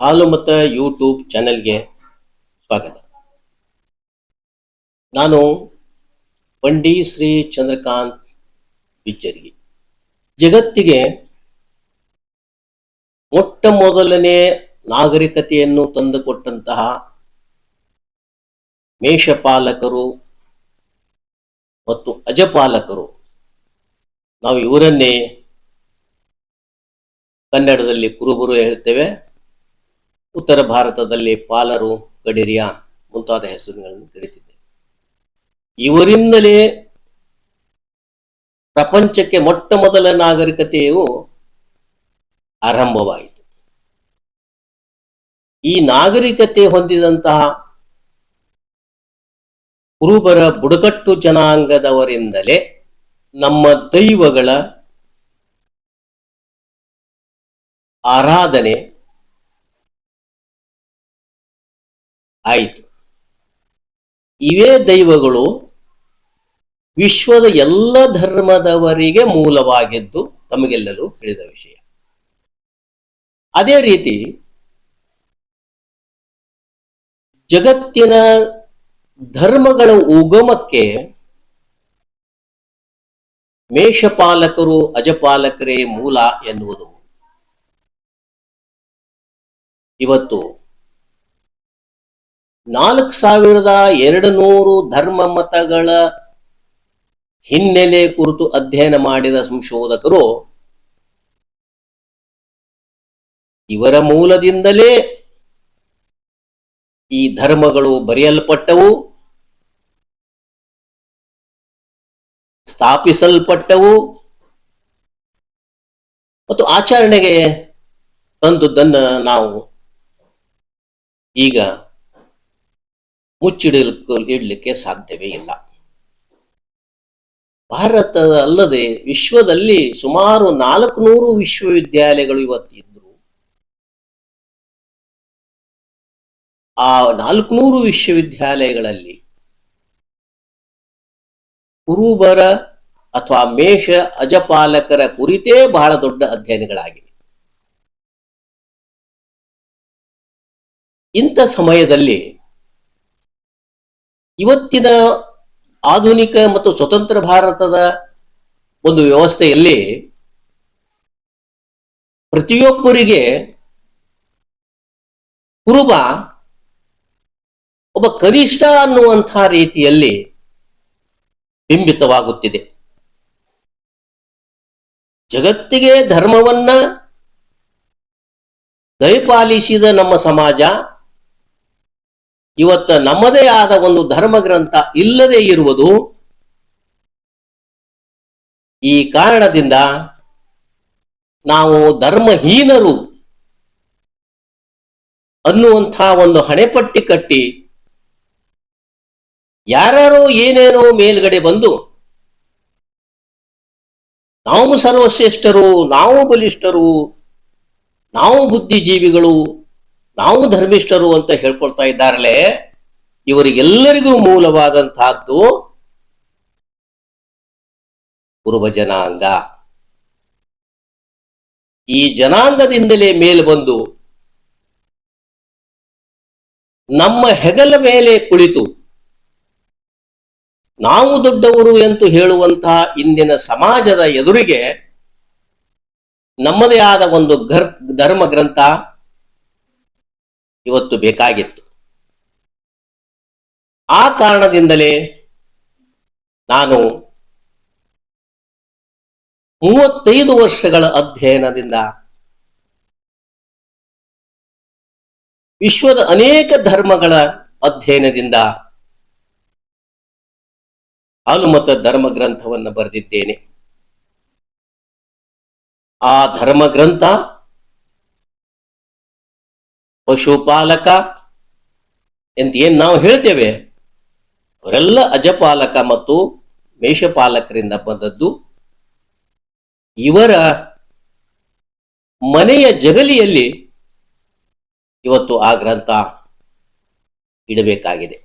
ಹಾಲು ಮತ್ತು ಯೂಟ್ಯೂಬ್ ಚಾನೆಲ್ಗೆ ಸ್ವಾಗತ. ನಾನು ಬಂಡಿ ಶ್ರೀ ಚಂದ್ರಕಾಂತ್ ಬಿಚ್ಚರಿಗೆ. ಜಗತ್ತಿಗೆ ಮೊಟ್ಟ ಮೊದಲನೇ ನಾಗರಿಕತೆಯನ್ನು ತಂದುಕೊಟ್ಟಂತಹ ಮೇಷಪಾಲಕರು ಮತ್ತು ಅಜಪಾಲಕರು, ನಾವು ಇವರನ್ನೇ ಕನ್ನಡದಲ್ಲಿ ಕುರುಬರು ಹೇಳ್ತೇವೆ. ಉತ್ತರ ಭಾರತದಲ್ಲಿ ಪಾಲರು, ಗಡಿರಿಯ ಮುಂತಾದ ಹೆಸರುಗಳನ್ನು ಕರೀತಿದ್ದೆ. ಇವರಿಂದಲೇ ಪ್ರಪಂಚಕ್ಕೆ ಮೊಟ್ಟ ಮೊದಲ ನಾಗರಿಕತೆಯು ಆರಂಭವಾಯಿತು. ಈ ನಾಗರಿಕತೆ ಹೊಂದಿದಂತಹ ಕುರುಬರ ಬುಡಕಟ್ಟು ಜನಾಂಗದವರಿಂದಲೇ ನಮ್ಮ ದೈವಗಳ ಆರಾಧನೆ ಆಯಿತು. ಇವೇ ದೈವಗಳು ವಿಶ್ವದ ಎಲ್ಲ ಧರ್ಮದವರಿಗೆ ಮೂಲವಾಗಿದ್ದು ತಮಗೆಲ್ಲರೂ ತಿಳಿದ ವಿಷಯ. ಅದೇ ರೀತಿ ಜಗತ್ತಿನ ಧರ್ಮಗಳ ಉಗಮಕ್ಕೆ ಮೇಷಪಾಲಕರು ಅಜಪಾಲಕರೇ ಮೂಲ ಎನ್ನುವುದು. ಇವತ್ತು ನಾಲ್ಕು ಸಾವಿರದ ಎರಡು ನೂರು ಧರ್ಮ ಮತಗಳ ಹಿನ್ನೆಲೆ ಕುರಿತು ಅಧ್ಯಯನ ಮಾಡಿದ ಸಂಶೋಧಕರು, ಇವರ ಮೂಲದಿಂದಲೇ ಈ ಧರ್ಮಗಳು ಬರೆಯಲ್ಪಟ್ಟವು, ಸ್ಥಾಪಿಸಲ್ಪಟ್ಟವು, ಮತ್ತು ಆಚರಣೆಗೆ ತಂದುದನ್ನು ನಾವು ಈಗ ಮುಚ್ಚಿಡಲಿಕ್ಕೆ ಇಡಲಿಕ್ಕೆ ಸಾಧ್ಯವೇ ಇಲ್ಲ. ಭಾರತದ ಅಲ್ಲದೆ ವಿಶ್ವದಲ್ಲಿ ಸುಮಾರು ನಾಲ್ಕು ನೂರು ವಿಶ್ವವಿದ್ಯಾಲಯಗಳು ಇವತ್ತಿದ್ರು, ಆ ನಾಲ್ಕುನೂರು ವಿಶ್ವವಿದ್ಯಾಲಯಗಳಲ್ಲಿ ಕುರುಬರ ಅಥವಾ ಮೇಷ ಅಜಪಾಲಕರ ಕುರಿತೇ ಬಹಳ ದೊಡ್ಡ ಅಧ್ಯಯನಗಳಾಗಿವೆ. ಇಂಥ ಸಮಯದಲ್ಲಿ ಇವತ್ತಿನ ಆಧುನಿಕ ಮತ್ತು ಸ್ವತಂತ್ರ ಭಾರತದ ಒಂದು ವ್ಯವಸ್ಥೆಯಲ್ಲಿ ಪ್ರತಿಯೊಬ್ಬರಿಗೆ ಕುರುಬ, ಒಬ್ಬ ಕನಿಷ್ಠ ಅನ್ನುವಂತಹ ರೀತಿಯಲ್ಲಿ ಬಿಂಬಿತವಾಗುತ್ತಿದೆ. ಜಗತ್ತಿಗೆ ಧರ್ಮವನ್ನ ದಯಪಾಲಿಸಿದ ನಮ್ಮ ಸಮಾಜ ಇವತ್ತ ನಮ್ಮದೇ ಆದ ಒಂದು ಧರ್ಮ ಗ್ರಂಥ ಇಲ್ಲದೆ ಇರುವುದು ಈ ಕಾರಣದಿಂದ ನಾವು ಧರ್ಮಹೀನರು ಅನ್ನುವಂಥ ಒಂದು ಹಣೆಪಟ್ಟಿ ಕಟ್ಟಿ ಯಾರ್ಯಾರೋ ಏನೇನೋ ಮೇಲ್ಗಡೆ ಬಂದು ನಾವು ಸರ್ವಶ್ರೇಷ್ಠರು, ನಾವು ಬಲಿಷ್ಠರು, ನಾವು ಬುದ್ಧಿಜೀವಿಗಳು ನಾವು ಧರ್ಮಿಷ್ಠರು ಅಂತ ಹೇಳ್ಕೊಳ್ತಾ ಇದ್ದಾರಲೇ, ಇವರಿಗೆಲ್ಲರಿಗೂ ಮೂಲವಾದಂತಹದ್ದು ಕುರುಬ ಜನಾಂಗ ಈ ಜನಾಂಗದಿಂದಲೇ ಮೇಲೆ ಬಂದು ನಮ್ಮ ಹೆಗಲ ಮೇಲೆ ಕುಳಿತು ನಾವು ದೊಡ್ಡವರು ಎಂದು ಹೇಳುವಂತಹ ಇಂದಿನ ಸಮಾಜದ ಎದುರಿಗೆ ನಮ್ಮದೇ ಆದ ಒಂದು ಧರ್ಮ ಗ್ರಂಥ ಇವತ್ತು ಬೇಕಾಗಿತ್ತು. ಆ ಕಾರಣದಿಂದಲೇ ನಾನು ಮೂವತ್ತೈದು ವರ್ಷಗಳ ಅಧ್ಯಯನದಿಂದ ವಿಶ್ವದ ಅನೇಕ ಧರ್ಮಗಳ ಅಧ್ಯಯನದಿಂದ ಹನುಮತ ಧರ್ಮ ಗ್ರಂಥವನ್ನು ಬರೆದಿದ್ದೇನೆ. ಆ ಧರ್ಮ ಗ್ರಂಥ ಪಶುಪಾಲಕ ಅಂತ ಏನ್ ನಾವು ಹೇಳ್ತೇವೆ? ಅವರೆಲ್ಲ ಅಜಪಾಲಕ ಮತ್ತು ಮೇಷಪಾಲಕರಿಂದ ಬಂದದ್ದು. ಇವರ ಮನೆಯ ಜಗಲಿಯಲ್ಲಿ ಇವತ್ತು ಆ ಗ್ರಂಥ ಇಡಬೇಕಾಗಿದೆ.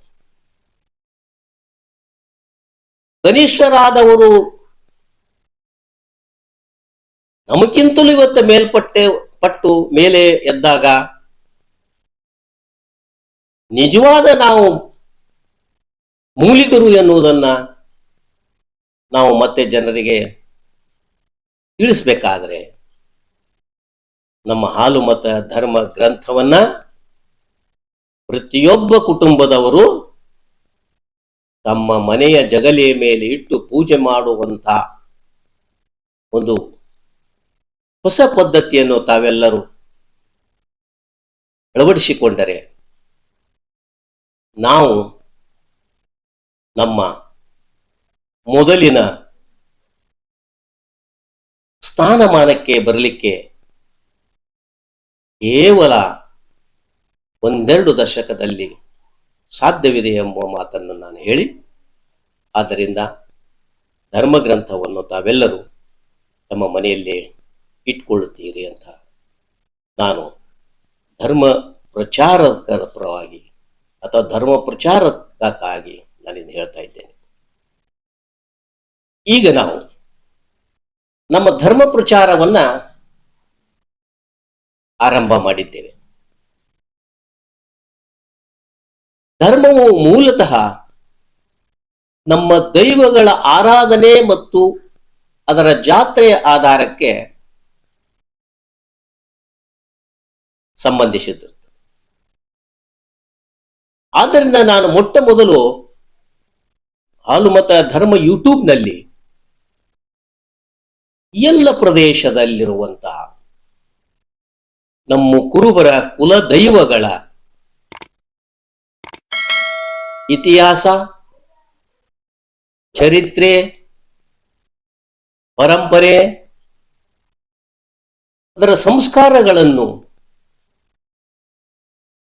ಕನಿಷ್ಠರಾದವರು ನಮಗಿಂತಲೂ ಇವತ್ತು ಮೇಲ್ಪಟ್ಟೆ, ಪಟ್ಟು ಮೇಲೆ ಎದ್ದಾಗ ನಿಜವಾದ ನಾವು ಮೂಲಿಕರು ಎನ್ನುವುದನ್ನ ನಾವು ಮತ್ತೆ ಜನರಿಗೆ ತಿಳಿಸ್ಬೇಕಾದ್ರೆ ನಮ್ಮ ಹಾಲು ಮತ ಧರ್ಮ ಗ್ರಂಥವನ್ನ ಪ್ರತಿಯೊಬ್ಬ ಕುಟುಂಬದವರು ತಮ್ಮ ಮನೆಯ ಜಗಲಿಯ ಮೇಲೆ ಇಟ್ಟು ಪೂಜೆ ಮಾಡುವಂತ ಒಂದು ಹೊಸ ಪದ್ಧತಿಯನ್ನು ತಾವೆಲ್ಲರೂ ಅಳವಡಿಸಿಕೊಂಡರೆ ನಾವು ನಮ್ಮ ಮೊದಲಿನ ಸ್ಥಾನಮಾನಕ್ಕೆ ಬರಲಿಕ್ಕೆ ಕೇವಲ ಒಂದೆರಡು ದಶಕದಲ್ಲಿ ಸಾಧ್ಯವಿದೆ ಎಂಬ ಮಾತನ್ನು ನಾನು ಹೇಳಿ, ಆದ್ದರಿಂದ ಧರ್ಮಗ್ರಂಥವನ್ನು ತಾವೆಲ್ಲರೂ ತಮ್ಮ ಮನೆಯಲ್ಲೇ ಇಟ್ಕೊಳ್ಳುತ್ತೀರಿ ಅಂತ ನಾನು ಧರ್ಮ ಪ್ರಚಾರಕರ ಪರವಾಗಿ ಅಥವಾ ಧರ್ಮ ಪ್ರಚಾರಕ್ಕಾಗಿ ನಾನಿಂದು ಹೇಳ್ತಾ ಇದ್ದೇನೆ. ಈಗ ನಾವು ನಮ್ಮ ಧರ್ಮ ಪ್ರಚಾರವನ್ನ ಆರಂಭ ಮಾಡಿದ್ದೇವೆ. ಧರ್ಮವು ಮೂಲತಃ ನಮ್ಮ ದೈವಗಳ ಆರಾಧನೆ ಮತ್ತು ಅದರ ಜಾತ್ರೆಯ ಆಧಾರಕ್ಕೆ ಸಂಬಂಧಿಸಿದ್ದು. ಆದ್ದರಿಂದ ನಾನು ಮೊಟ್ಟ ಮೊದಲು ಹಾಲುಮತ ಧರ್ಮ ಯೂಟ್ಯೂಬ್ನಲ್ಲಿ ಎಲ್ಲ ಪ್ರದೇಶದಲ್ಲಿರುವಂತಹ ನಮ್ಮ ಕುರುಬರ ಕುಲ ದೈವಗಳ ಇತಿಹಾಸ, ಚರಿತ್ರೆ, ಪರಂಪರೆ, ಅದರ ಸಂಸ್ಕಾರಗಳನ್ನು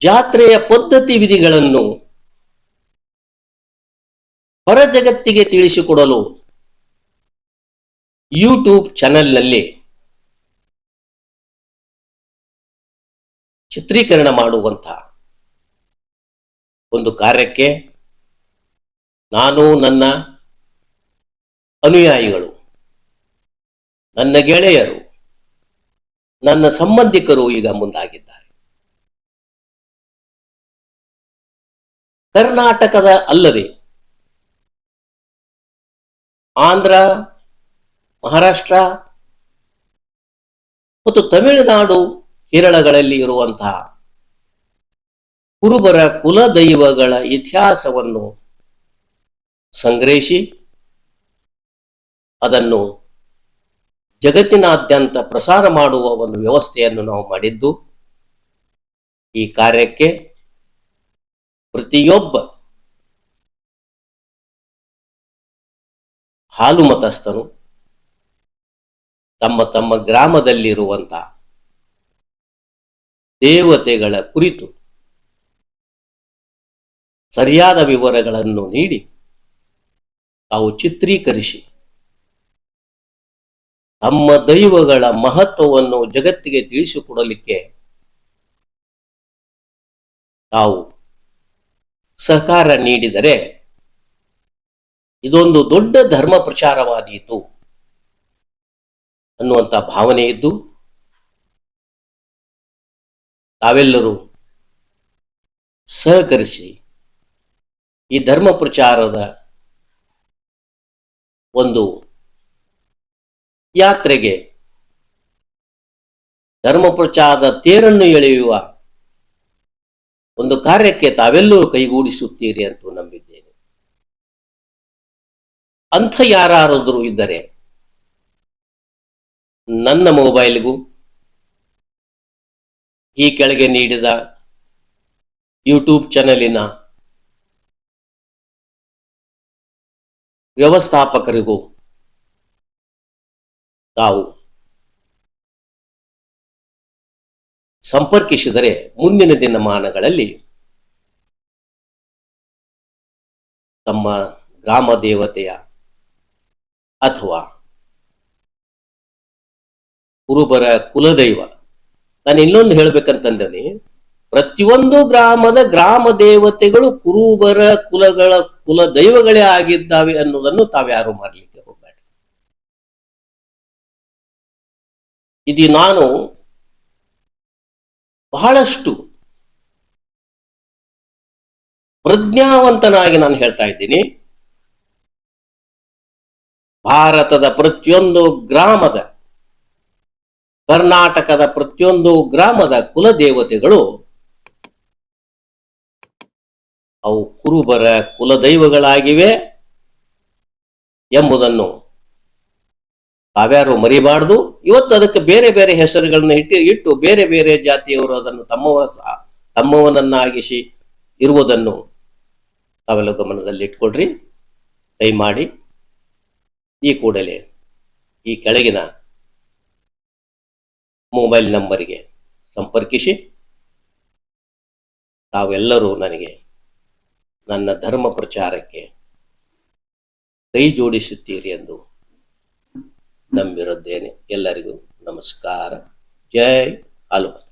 ಜಾತ್ರೆಯ ಪದ್ಧತಿ ವಿಧಿಗಳನ್ನು ಹೊರ ಜಗತ್ತಿಗೆ ತಿಳಿಸಿಕೊಡಲು ಯೂಟ್ಯೂಬ್ ಚಾನೆಲ್ನಲ್ಲಿ ಚಿತ್ರೀಕರಣ ಮಾಡುವಂತ ಒಂದು ಕಾರ್ಯಕ್ಕೆ ನಾನು, ನನ್ನ ಅನುಯಾಯಿಗಳು, ನನ್ನ ಗೆಳೆಯರು, ನನ್ನ ಸಂಬಂಧಿಕರು ಈಗ ಮುಂದಾಗಿದ್ದಾರೆ. ಕರ್ನಾಟಕದ ಅಲ್ಲದೆ ಆಂಧ್ರ, ಮಹಾರಾಷ್ಟ್ರ ಮತ್ತು ತಮಿಳುನಾಡು ಕೇರಳಗಳಲ್ಲಿ ಇರುವಂತಹ ಕುರುಬರ ಕುಲದೈವಗಳ ಇತಿಹಾಸವನ್ನು ಸಂಗ್ರಹಿಸಿ ಅದನ್ನು ಜಗತ್ತಿನಾದ್ಯಂತ ಪ್ರಸಾರ ಮಾಡುವ ಒಂದು ವ್ಯವಸ್ಥೆಯನ್ನು ನಾವು ಮಾಡಿದ್ದು ಈ ಕಾರ್ಯಕ್ಕೆ ಪ್ರತಿಯೊಬ್ಬ ಹಾಲು ಮತಸ್ಥನು ತಮ್ಮ ತಮ್ಮ ಗ್ರಾಮದಲ್ಲಿರುವಂತಹ ದೇವತೆಗಳ ಕುರಿತು ಸರಿಯಾದ ವಿವರಗಳನ್ನು ನೀಡಿ ತಾವು ಚಿತ್ರೀಕರಿಸಿ ತಮ್ಮ ದೈವಗಳ ಮಹತ್ವವನ್ನು ಜಗತ್ತಿಗೆ ತಿಳಿಸಿಕೊಡಲಿಕ್ಕೆ ತಾವು ಸಹಕಾರ ನೀಡಿದರೆ ಇದೊಂದು ದೊಡ್ಡ ಧರ್ಮ ಪ್ರಚಾರವಾದೀತು ಅನ್ನುವಂಥ ಭಾವನೆ ಇದ್ದು ತಾವೆಲ್ಲರೂ ಸಹಕರಿಸಿ ಈ ಧರ್ಮ ಪ್ರಚಾರದ ಒಂದು ಯಾತ್ರೆಗೆ ಧರ್ಮ ಪ್ರಚಾರದ ತೇರನ್ನು ಎಳೆಯುವ ಒಂದು ಕಾರ್ಯಕ್ಕೆ ತಾವೆಲ್ಲರೂ ಕೈಗೂಡಿಸುತ್ತೀರಿ ಅಂತ ನಂಬಿದ್ದೇನೆ. ಅಂಥ ಯಾರಾದರೂ ಇದ್ದರೆ ನನ್ನ ಮೊಬೈಲ್ಗೂ ಈ ಕೆಳಗೆ ನೀಡಿದ ಯೂಟ್ಯೂಬ್ ಚಾನಲಿನ ವ್ಯವಸ್ಥಾಪಕರಿಗೂ ತಾವು ಸಂಪರ್ಕಿಸಿದರೆ ಮುಂದಿನ ದಿನಮಾನಗಳಲ್ಲಿ ತಮ್ಮ ಗ್ರಾಮ ದೇವತೆಯ ಅಥವಾ ಕುರುಬರ ಕುಲದೈವ. ನಾನು ಇನ್ನೊಂದು ಹೇಳ್ಬೇಕಂತಂದ್ರೆ, ಪ್ರತಿಯೊಂದು ಗ್ರಾಮದ ಗ್ರಾಮ ದೇವತೆಗಳು ಕುರುಬರ ಕುಲಗಳ ಕುಲ ದೈವಗಳೇ ಆಗಿದ್ದಾವೆ ಅನ್ನೋದನ್ನು ತಾವ್ಯಾರು ಮಾಡಲಿಕ್ಕೆ ಹೋಗಬೇಡಿ. ಇದು ನಾನು ಬಹಳಷ್ಟು ಪ್ರಜ್ಞಾವಂತನಾಗಿ ನಾನು ಹೇಳ್ತಾ ಇದ್ದೀನಿ. ಭಾರತದ ಪ್ರತಿಯೊಂದು ಗ್ರಾಮದ, ಕರ್ನಾಟಕದ ಪ್ರತಿಯೊಂದು ಗ್ರಾಮದ ಕುಲದೇವತೆಗಳು ಅವು ಕುರುಬರ ಕುಲದೈವಗಳಾಗಿವೆ ಎಂಬುದನ್ನು ತಾವ್ಯಾರು ಮರಿಬಾರ್ದು. ಇವತ್ತು ಅದಕ್ಕೆ ಬೇರೆ ಬೇರೆ ಹೆಸರುಗಳನ್ನ ಇಟ್ಟು ಇಟ್ಟು ಬೇರೆ ಬೇರೆ ಜಾತಿಯವರು ಅದನ್ನು ತಮ್ಮವ ತಮ್ಮವನನ್ನಾಗಿಸಿ ಇರುವುದನ್ನು ತಾವೆಲ್ಲ ಗಮನದಲ್ಲಿ ಇಟ್ಕೊಳ್ರಿ. ದಯಮಾಡಿ ಈ ಕೂಡಲೇ ಈ ಕೆಳಗಿನ ಮೊಬೈಲ್ ನಂಬರಿಗೆ ಸಂಪರ್ಕಿಸಿ. ತಾವೆಲ್ಲರೂ ನನಗೆ ನನ್ನ ಧರ್ಮ ಪ್ರಚಾರಕ್ಕೆ ಕೈ ಜೋಡಿಸುತ್ತೀರಿ ಎಂದು ನಂಬಿರುತ್ತೇನೆ ಎಲ್ಲರಿಗೂ ನಮಸ್ಕಾರ. ಜೈ ಹನುಮಂತ